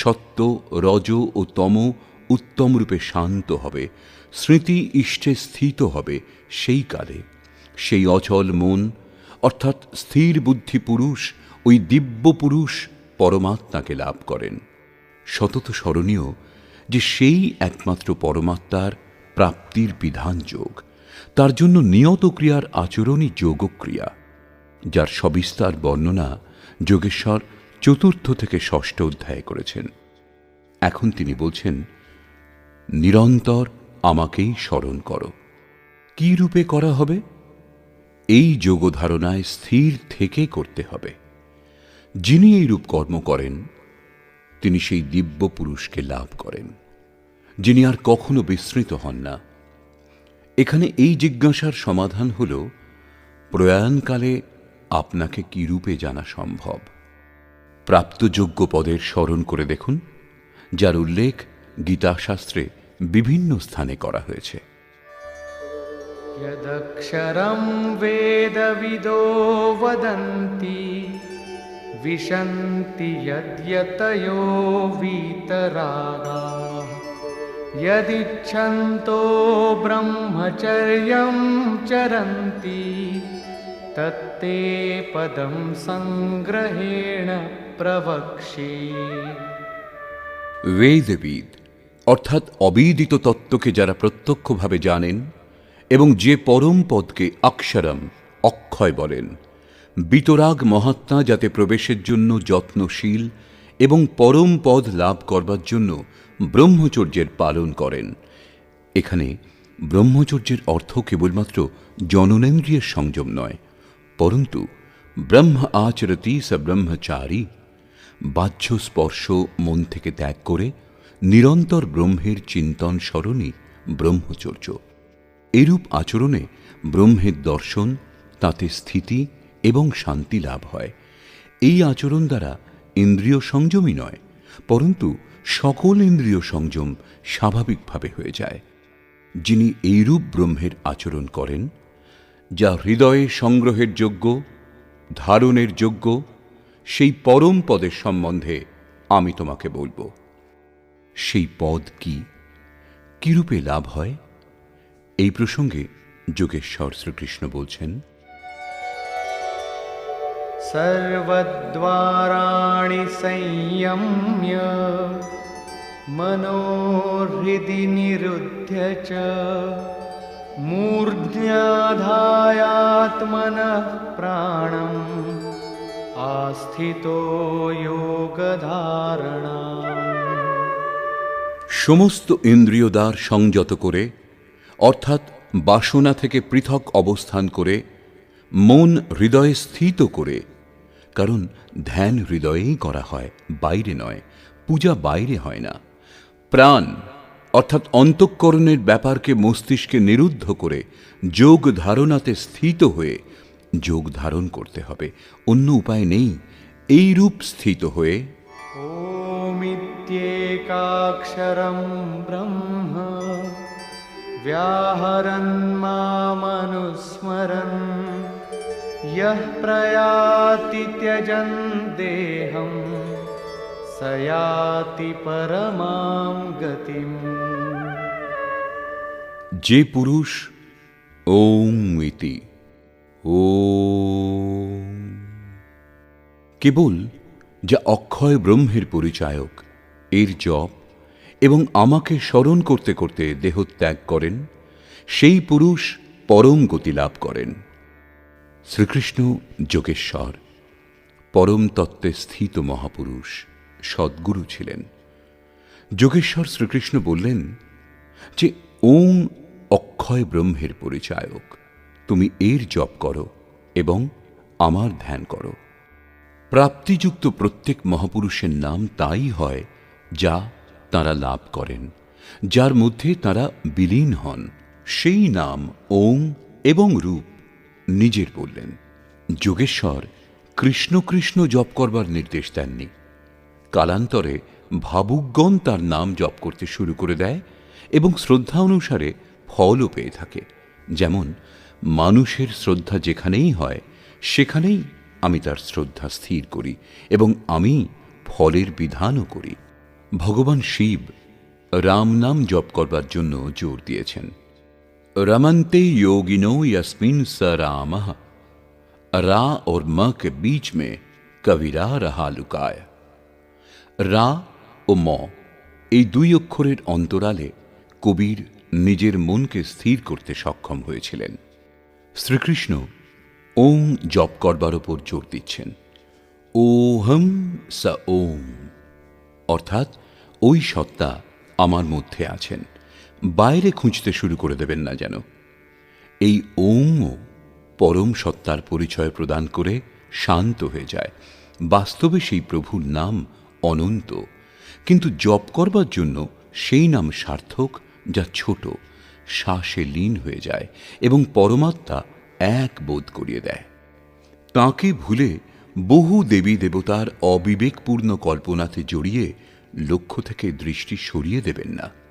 সত্য, রজ ও তম উত্তম রূপে শান্ত হবে, স্মৃতি ইষ্টে স্থিত হবে সেই কালে। সেই অচল মন, অর্থাৎ স্থির বুদ্ধি পুরুষ, ওই দিব্য পুরুষ পরমাত্মাকে লাভ করেন। সতত স্মরণীয় যে সেই একমাত্র পরমাত্মার প্রাপ্তির বিধান যোগ, তার জন্য নিয়ত ক্রিয়ার আচরণই যোগক্রিয়া, যার সবিস্তার বর্ণনা যোগেশ্বর চতুর্থ থেকে ষষ্ঠ অধ্যায় করেছেন। এখন তিনি বলছেন, নিরন্তর আমাকেই স্মরণ করো। কি রূপে করা হবে? এই যোগ ধারণায় স্থির থেকে করতে হবে। যিনি এই রূপ কর্ম করেন, তিনি সেই দিব্য পুরুষকে লাভ করেন। যিনি আর কখনো বিস্মৃত হন না। এখানে এই জিজ্ঞাসার সমাধান হল, প্রয়াণকালে আপনাকে কি রূপে জানা সম্ভব? প্রাপ্তযোগ্য পদের স্মরণ করে দেখুন যার উল্লেখ গীতাশাস্ত্রে বিভিন্ন স্থানে করা হয়েছে यदक्षरं वेदविदो वदन्ति विशन्ति यद्यतयो वीतरागाः यदिच्छन्तो ब्रह्मचर्यं चरन्ति तत्ते पदं सङ्ग्रहेण প্রবক্ষে বেদবিদ অর্থাৎ অবিদিত তত্ত্বকে যারা প্রত্যক্ষভাবে জানেন এবং যে পরম পদকে অক্ষরম, অক্ষয় বলেন, বিতরাগ মহাত্মা যাতে প্রবেশের জন্য যত্নশীল এবং পরম পদ লাভ করবার জন্য ব্রহ্মচর্যের পালন করেন। এখানে ব্রহ্মচর্যের অর্থ কেবলমাত্র জননেন্দ্রিয়ের সংযম নয়, পরন্তু ব্রহ্ম আচরতি স ব্রহ্মচারী বাহ্য স্পর্শ মন থেকে ত্যাগ করে নিরন্তর ব্রহ্মের চিন্তন স্মরণই ব্রহ্মচর্য। এরূপ আচরণে ব্রহ্মের দর্শন, তাতে স্থিতি এবং শান্তি লাভ হয়। এই আচরণ দ্বারা ইন্দ্রিয় সংযমই নয়, পরন্তু সকল ইন্দ্রিয় সংযম স্বাভাবিকভাবে হয়ে যায়। যিনি এইরূপ ব্রহ্মের আচরণ করেন, যা হৃদয়ে সংগ্রহের যোগ্য, ধারণের যোগ্য সেই পরম পদের সম্বন্ধে আমি তোমাকে বলবো সেই পদ কি কিরূপে লাভ হয় এই প্রসঙ্গে যোগেশ্বর শ্রীকৃষ্ণ বলছেন सर्वद्वाराणि संयम्य मनोहृदि निरुध्य च मूर्ध्याधायात्मनः प्राणम् আস্থিতো যোগধারণা সমস্ত ইন্দ্রিয়দ্বার সংযত করে, অর্থাৎ বাসনা থেকে পৃথক অবস্থান করে, মন হৃদয়ে স্থিত করে, কারণ ধ্যান হৃদয়েই করা হয়, বাইরে নয়, পূজা বাইরে হয় না। প্রাণ, অর্থাৎ অন্তঃকরণের ব্যাপারকে মস্তিষ্কে নিরুদ্ধ করে, যোগ ধারণাতে স্থিত হয়ে যোগ ধারণ করতে হবে অন্য উপায় নেই এই রূপ স্থিত হয়ে ओमित्येकाक्षरं ब्रह्म व्याहरन् मामनुस्मरन् यः प्रयाति त्यजन् देहं स याति परमां गतिम् যে পুরুষ ওং ইতি ওম কেবল যা অক্ষয় ব্রহ্মের পরিচায়ক, এর জপ এবং আমাকে স্মরণ করতে করতে দেহত্যাগ করেন, সেই পুরুষ পরম গতি লাভ করেন। শ্রীকৃষ্ণ যোগেশ্বর, পরম তত্ত্বে স্থিত মহাপুরুষ, সদ্গুরু ছিলেন। যোগেশ্বর শ্রীকৃষ্ণ বললেন যে ওং অক্ষয় ব্রহ্মের পরিচায়ক। তুমি এর জপ করো এবং আমার ধ্যান করো। প্রাপ্তিযুক্ত প্রত্যেক মহাপুরুষের নাম তাই হয় যা তারা লাভ করেন, যার মধ্যে তারা বিলীন হন। সেই নাম ওং এবং রূপ নিজের বললেন। যোগেশ্বর কৃষ্ণ কৃষ্ণ জপ করবার নির্দেশ দেননি। কালান্তরে ভাবুকগণ তার নাম জপ করতে শুরু করে দেয় এবং শ্রদ্ধা অনুসারে ফলও পেয়ে থাকে। যেমন মানুষের শ্রদ্ধা যেখানেই হয় সেখানেই আমি তার শ্রদ্ধা স্থির করি এবং আমি ফলের বিধানও করি ভগবান শিব রাম নাম জপ করবার জন্য জোর দিয়েছেন रमनते योगिनो यस्मिन स राम रा और म के बीच में कविरा रहा लुकाय রা ও ম এই দুই অক্ষরের অন্তরালে কবির নিজের মনকে স্থির করতে সক্ষম হয়েছিলেন শ্রীকৃষ্ণ ওং জপ করবার ওপর জোর দিচ্ছেন। ওহম স ওম। অর্থাৎ ওই সত্তা আমার মধ্যে আছেন। বাইরে খুঁজতে শুরু করে দেবেন না যেন। এই ওমও পরম সত্তার পরিচয় প্রদান করে শান্ত হয়ে যায়। বাস্তবে সেই প্রভুর নাম অনন্ত। কিন্তু জপ করবার জন্য সেই নাম সার্থক যা ছোট। শ্বাসে লীন হয়ে যায় এবং পরমাত্মা এক বোধ করিয়ে দেয়। তাকে ভুলে বহু দেবী দেবতার অবিবেকপূর্ণ কল্পনাতে জড়িয়ে লক্ষ্য থেকে দৃষ্টি সরিয়ে দেবেন না।